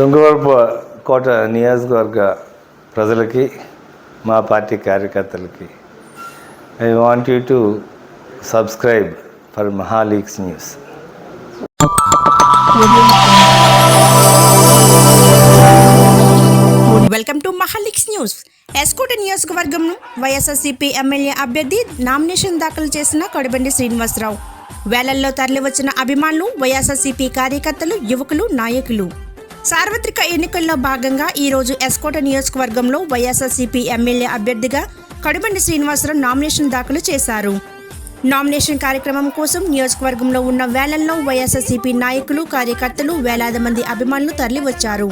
శృంగవరపు కోట నియోజకవర్గ ప్రజలకి మా పార్టీ కార్యకర్తలకి I want you to subscribe for Mahaleaks news welcome to Mahaleaks news S Kota నియోజకవర్గం వైఎస్ఆర్సీపీ ఎమ్మెల్యే అభ్యర్థి నామినేషన్ దాఖలు చేసిన కడిబండి శ్రీనివాసరావు. వేలల్లో తరలివచ్చిన అభిమానులు వైఎస్ఆర్సీపీ కార్యకర్తలు యువకులు నాయకులు. సార్వత్రిక ఎన్నికల్లో భాగంగా ఈరోజు ఎస్కోట నియోజకవర్గంలో వైఎస్ఆర్సీపీ ఎమ్మెల్యే అభ్యర్థిగా కడుబండి శ్రీనివాసరావు నామినేషన్ దాఖలు చేశారు. నామినేషన్ కార్యక్రమం కోసం నియోజకవర్గంలో ఉన్న వేలల్లో వైఎస్ఆర్సీపీ నాయకులు కార్యకర్తలు వేలాది మంది అభిమానులు తరలివచ్చారు.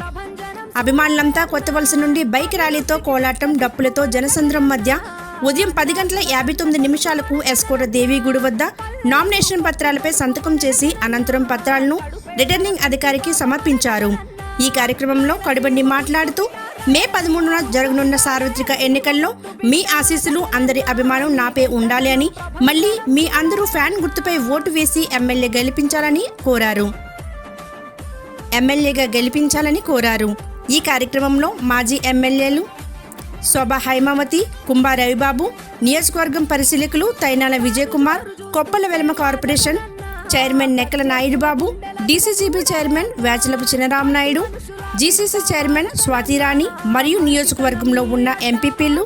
అభిమానులంతా కొత్త వలస నుండి బైక్ ర్యాలీతో కోలాటం డప్పులతో జనసంద్రం మధ్య ఉదయం పది గంటల యాభై తొమ్మిది నిమిషాలకు ఎస్కోట దేవిగుడి వద్ద నామినేషన్ పత్రాలపై సంతకం చేసి అనంతరం పత్రాలను రిటర్నింగ్ అధికారికి సమర్పించారు. ఈ కార్యక్రమంలో కడుబండి మాట్లాడుతూ మే పదమూడున జరగనున్న సార్వత్రిక ఎన్నికల్లో మీ ఆశీస్సులు అందరి అభిమానం నాపై ఉండాలి అని మళ్ళీ మీ అందరూ ఫ్యాన్ గుర్తుపై ఓటు వేసి ఎమ్మెల్యే గెలిపించాలని కోరారు. ఎమ్మెల్యేగా గెలిపించాలని కోరారు. ఈ కార్యక్రమంలో మాజీ ఎమ్మెల్యేలు శోభా హైమావతి కుంభా రవిబాబు నియోజకవర్గం పరిశీలకులు Tainala Vijayakumar Koppala Velama corporation chairman Nekkala Naidu Babu DCCB chairman Vechalapu Chinaramanaidu GCC chairman Swathirani మరియు నియోజకవర్గంలో ఉన్న ఎంపీపీలు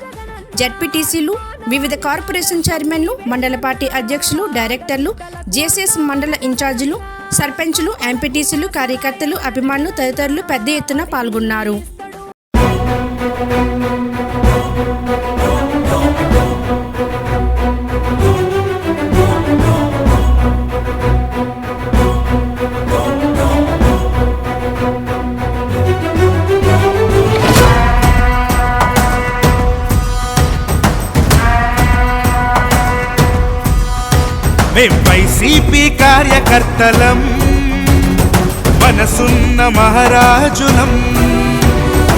జడ్పీటీసీలు వివిధ కార్పొరేషన్ చైర్మన్లు మండల పార్టీ అధ్యక్షులు డైరెక్టర్లు జేసీఎస్ మండల ఇన్ఛార్జీలు సర్పంచులు ఎంపీటీసీలు కార్యకర్తలు అభిమానులు తదితరులు పెద్ద ఎత్తున పాల్గొన్నారు. మేం వైసీపీ కార్యకర్తలం మనసున్న మహారాజులం.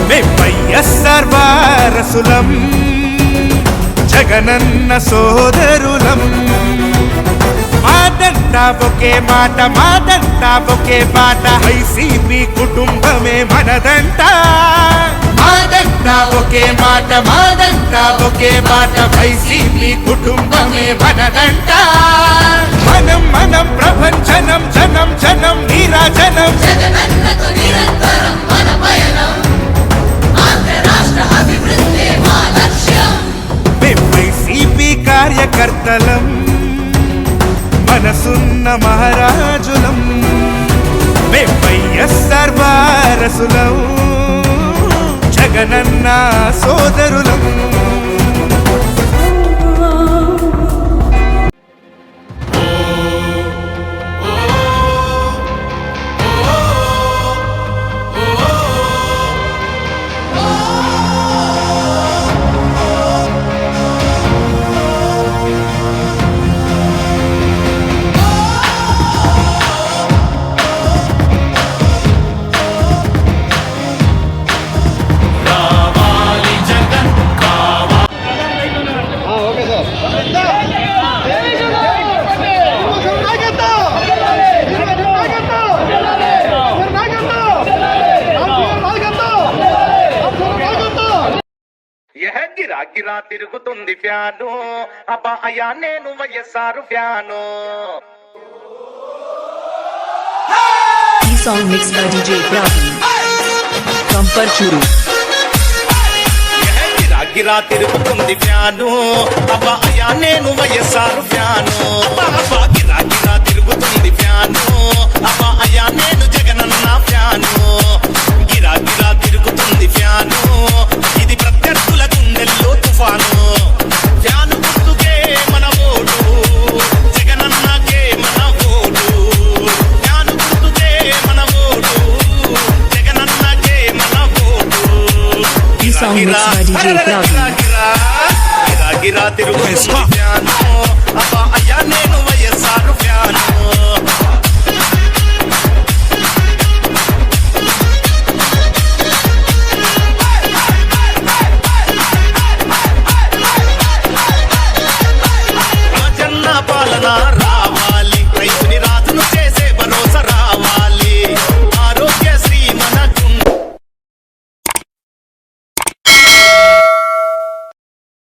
మేం వైఎస్ఆర్ వారసులం జగనన్న సోదరులం. మాటంతా ఒకే మాట మాటంతా ఒకే పాట వైసీపీ కుటుంబమే మనదంట మాట ఒకే మాట మాదంతా ఒకే మాట వైసీపీ కుటుంబమే మనదంట. మనం మనం ప్రపంచనం జనం జనం నీరాజనం జగనన్నతో నిరంతరం మన పయనం. కార్యకర్తలం మనసున్న మహారాజులం. మేం వైఎస్ఆర్ వారసులం. జగనన్న సోదరులం. యహ గిరా గిరా తిరుగుతుంది ఫ్యాను. అబ్బా అయ్యా నేను వైఎస్ఆర్ ఫ్యాను. ఈ song mix by DJ Parchur యహ గిరా తిరుగుతుంది ఫ్యాను. అబ్బా అయ్యా నేను YSR fan. By DJ Praveen గిరా ఫ్యాను అబ్బా అయ్యా నేను వైఎస్ఆర్ ఫ్యాను